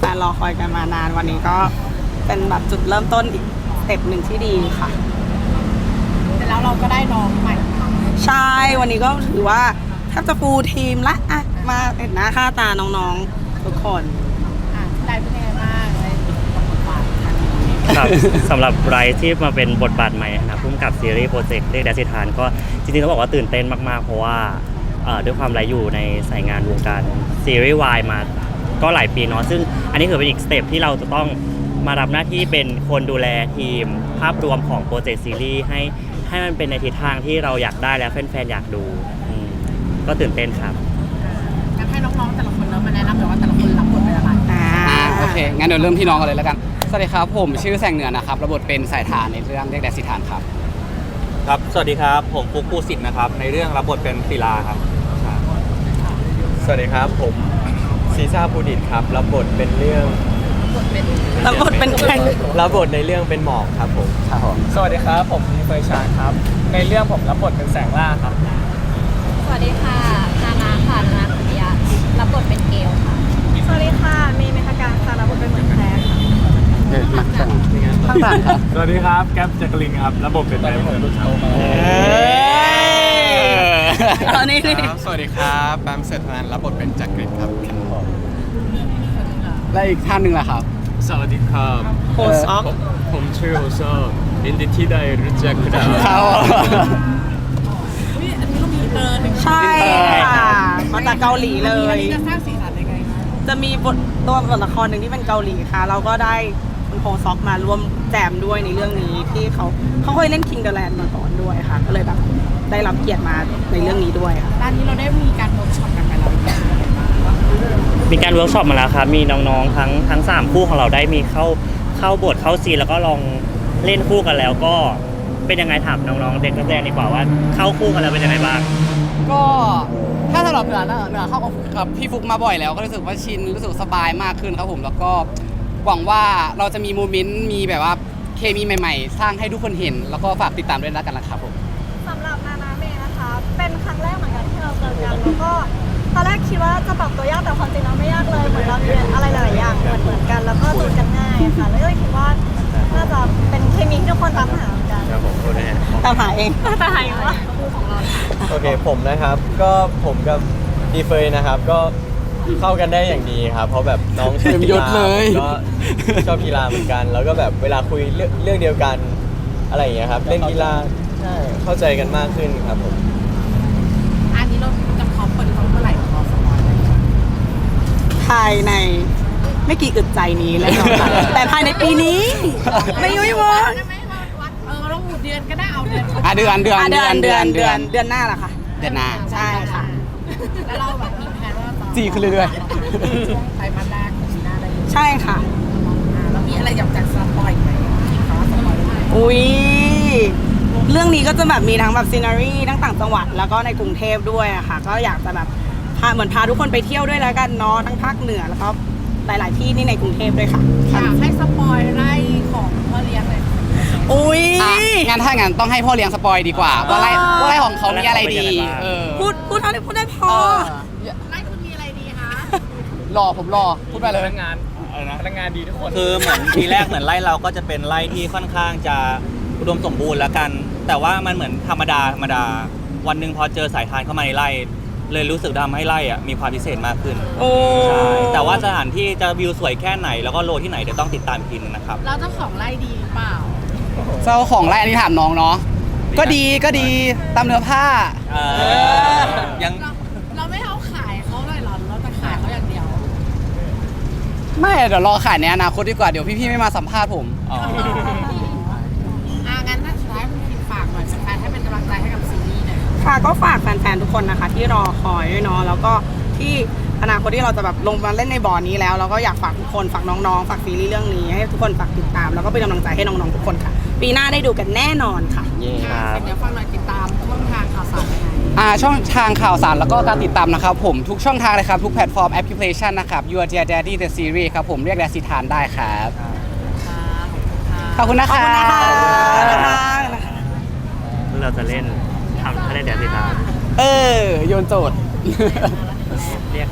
ฟนๆรอคอยกันมานาน วันนี้ก็เป็นแบบจุดเริ่มต้นอีกสเต็ปหนึ่งที่ดีค่ะ แต่แล้วเราก็ได้น้องใหม่มาใช่วันนี้ก็ถือว่าแทบจะฟูลทีมละอะมาเห็นหน้าค่าตาน้องๆทุกคน อะที่ได้เป็นยังไงบ้างเลยบทบาทครั้งนี้ครับ สำหรับไบรท์ที่มาเป็นบทบาทใหม่นะพุ่มกับซีรีส์โปรเจกต์เรียกแดซิทานก็จริงๆต้องบอกว่าตื่นเต้นมากๆ เพราะว่าเอ่อด้วยความไร้อยู่ในสายงานวงการซีรีส์วายมา ก็หลายปีเนาะซึ่งอันนี้ถือเป็นอีกสเต็ปที่เราจะต้องมารับหน้าที่เป็นคนดูแลทีม ภาพรวมของโปรเจกต์ซีรีส์ให้ให้มันเป็นในทิศทางที่เราอยากได้และแฟนๆอยากดูอืมก็ตื่นเต้นครับ งั้นให้น้องๆแต่ละคนเริ่มมาแนะนำหน่อยว่าแต่ละคนรับบทเป็นอะไรอ่าอ่าโอเค งั้นเดี๋ยวเริ่มที่น้องกันเลยแล้วกัน สวัสดีครับ ผมชื่อแสงเหนือนะครับ ระบบทเป็นสายทานในเรื่องเรียกแดดสิทานครับ ครับ สวัสดีครับ ผมฟุกปูสิทธิ์นะครับ ในเรื่องรับบทเป็นศิลาครับ สวัสดีครับ ผม ซีซ่าภูดิตครับ รับบทเป็นเรื่องบทเป็นแล้วบทเป็นใครรับบทในเรื่องเป็นหมอกครับผมครับผมสวัสดีครับ ผมเฟยชาครับ ในเรื่องผมรับบทเป็นแสงล่าครับ สวัสดีค่ะ นานาค่ะ นานาคุติยะรับบทเป็นเกลค่ะ สวัสดีค่ะ เมย์เมธการค่ะ รับบทเป็นเหมือนแพรค่ะเออมาข้างข้างหลังครับ สวัสดีครับแก๊ปจักรินครับรับบทเป็นนายอำเภอรุ่นโตมาตอนนี้นี่สวัสดีครับแบมเสร็จนันรับบทเป็นจักรินครับ และอีกท่านหนึ่งล่ะครับ สวัสดีครับโฮซ็อกผมชื่อโอโซอินดิที่ได้รู้จักคุณครับอุ๊ยอันนี้ก็มีเตอร์หนึ่งใช่ค่ะ มาจากเกาหลีเลอันย นี้จะสร้างสีสันยังไงคะจะมีบทตัวบทละครหนึ่งที่เป็นเกาหลีค่ะ เราก็ได้คุณโฮซ็อกมาร่วมแจมด้วยในเรื่องนี้ที่เขาเขาเคยเล่น King the Land มาก่อนด้วยค่ะ ก็เลยแบบได้รับเกียรติมาในเรื่องนี้ด้วยค่ะ ด้านนี้เราได้มีการเวิร์กช็อปกันไปแล้วหรือยัง มีการเวิร์กช็อปมาแล้วครับมีน้องๆทั้งทั้งสามคู่ของเราได้มีเข้าเข้าบทเข้าซีนแล้วก็ลองเล่นคู่กันแล้วก็เป็นยังไงถามน้องๆเด็กนักแสดงดีกว่าว่าเข้าคู่กันแล้วเป็นยังไงบ้าง ก็ถ้าสำหรับเหนือนะเหนือเข้ากับพี่ฟุกมาบ่อยแล้วก็รู้สึกว่าชินรู้สึกสบายมากขึ้นครับผม แล้วก็หวังว่าเราจะมีโมเมนต์มีแบบว่าเคมีใหม่ ๆ สร้างให้ทุกคนเห็น แล้วก็ฝากติดตามด้วยแล้วกันนะครับผม สำหรับนานาเมย์นะคะ เป็นครั้งแรกเหมือนกันที่เราเจอกันแล้วก็ ตอนแรกคิดว่าจะปรับตัวยากแต่ความจริงแล้วไม่ยากเลยเหมือนเรามีอะไรหลายๆอย่างเหมือนเหมือนกันแล้วก็จูนกันง่ายค่ะแล้วก็เลยคิดว่าน่าจะเป็นเคมีที่ทุกคนตามหาเหมือนกันครับผมคุณแน่ตามหาเองแต่หายว่าโอเคผมนะครับ ก็ผมกับดีเฟยนะครับ ก็เข้ากันได้อย่างดีครับ เพราะแบบน้องชอบเต็มยศกีฬาเลย ผมก็ชอบกีฬาเหมือนกัน แล้วก็แบบเวลาคุยเรื่องเรื่องเดียวกันอะไรอย่างเงี้ยครับ เล่นกีฬาใช่เข้าใจกันมากขึ้นครับผม อันนี้เราจะพร้อมเปิดกล้องเมื่อไหร่ของเราสปอยล์เลย ภายในไม่กี่อึดใจนี้แล้วค่ะแต่ภายในปีนี้ ไม่ยุ่ยเวอร์ได้ไหมว่าวัดเออเราหมู่เดือนก็ได้เอาเดือนอะเดือนเดือนอะเดืเดืออนนเดืเดืออนนเดืเดืออนนเดือนหน้าล่ะค่ะเดือนหน้าใช่ค่ะแล้วเราแบบมีแผนว่าจะจีขึ้นเรื่อยช่วงไตรมาสแรกของปีหน้าได้อยู่ใช่ค่ะอ่าแล้วมีอะไรอยากจะสปอยล์ไหมที่เขาว่าสปอยล์ได้อุ้ยเรื่องนี้ก็จะแบบมีทั้งแบบซีนารีทั้งต่างจังหวัดแล้วก็ในกรุงเทพด้วยอะค่ะ ก็อยากจะแบบ พาเหมือนพาทุกคนไปเที่ยวด้วยแล้วกันเนาะทั้งภาคเหนือแล้วก็หลาย ๆ ที่นี่ในกรุงเทพด้วยค่ะอยากให้สปอยล์ไล่ของพ่อเลี้ยงเลยอุ้ยๆอะงั้นถ้างั้นต้องให้พ่อเลี้ยงสปอยดีกว่าว่าไล่อ่าว่าไล่ของเขามีอะไรดี เออพูดพูดเท่าที่พูดได้พเอออไล่คุณมีอะไรดีคะรอผมรอพูดไปเลยพนักงานพนักงานดีทุกคน คือเหมือนทีแรกเหมือนไล่เราก็จะเป็นไล่ที่ค่อนข้างจะอุดมสมบูรณ์แล้วกัน แต่ว่ามันเหมือนธรรมดาธรรมดา วันหนึ่งพอเจอสายทานเข้ามาในไล่ เลยรู้สึกทำให้ไล่อะมีความพิเศษมากขึ้นโอ้ใช่แต่ว่าสถานที่จะวิวสวยแค่ไหนแล้วก็โลที่ไหนเดี๋ยวต้องติดตามอีกทีนึงนะครับเราเจ้าของไล่ดีหรือเปล่า เจ้าของไร่อันนี้ถามน้องเนาะก็ดีก็ดีตามเนื้อผ้า เออยังเราเราไม่เอาขายเขาเลยเหรอเราจะขายเขาอย่างเดียว ไม่เดี๋ยวรอขายในอนาคตดีกว่าเดี๋ยวพี่ๆไม่มาสัมภาษณ์ผม อ๋ออ่างั้นถ้าสุดท้ายคุณพิมฝากหน่อยแฟนๆให้เป็นกำลังใจให้กับซีรีส์หน่อย ค่ะก็ฝากแฟนๆทุก คนนะคะ ที่รอคอยด้วยเนาะแล้วก็ที่อนาคตที่เราจะแบบลงมาเล่นในบ่อนี้แล้วเราก็อยากฝากทุกคนฝากน้องๆฝากซีรีส์เรื่องนี้ให้ทุกคนฝากติดตาม แล้วก็เป็นกำลังใจให้น้องๆทุกคนค่ะ ปีหน้าได้ดูกันแน่นอนค่ะอ่าเดี๋ยวฟังหน่อยติดตามช่องทางข่าวสารยังไงอ่าช่องทางข่าวสารแล้วก็การติดตามนะครับผมทุกช่องทางเลยครับ ทุกแพลตฟอร์มแอปพลิเคชันนะครับ Your Dear Daddy The Series ครับผมเรียกแดซิทานได้ครับขอบคุณนะขอบคะคุณนะคะ เราจะเล่นทำถ้าเล่นเดี๋ยวสิครับ เออโยนโจทย์ เรียก